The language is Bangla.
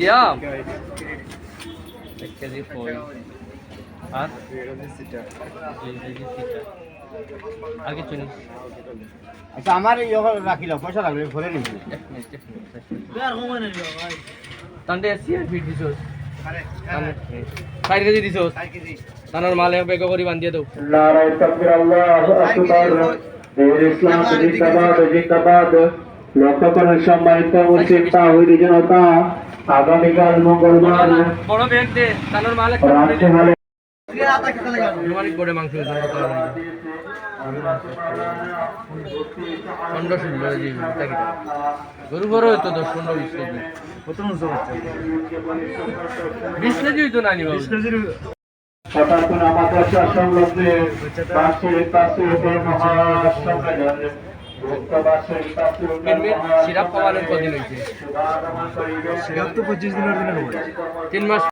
এক কেজি আর কেজি আর কিছু নেই আচ্ছা আমার ইয়ে রাখিল পয়সা লাগবে ঘরে নিবি। এক মিনিট এক মিনিট তান্ডে আসছি আর ফিট দিছোস ষাট কেজি দিছোস তানোর মালে বেগ করে বান্ধিয়ে দাও। নারায় তাকবীর আল্লাহু আকবার। দেশ ইসলাম জিন্দাবাদ করেন সম্মানিত মুসলিম তাহিদি জনতা। আগামীকাল মঙ্গলবার রাত্রে হলে অনেক বড় মাংস পনেরো ষোলো গরু বড় হইতো দশ পনেরো বিশ কেজি। বিশ কেজি হইতো না নি বাবু সনাতন আমাদের সংলগ্নে মহাসম্মেলন ভক্ত বার্ষিক বার্ষিক সিরাপ খাওয়ানোর কদিন হয়েছে মহাসম্মেলন তিন মাস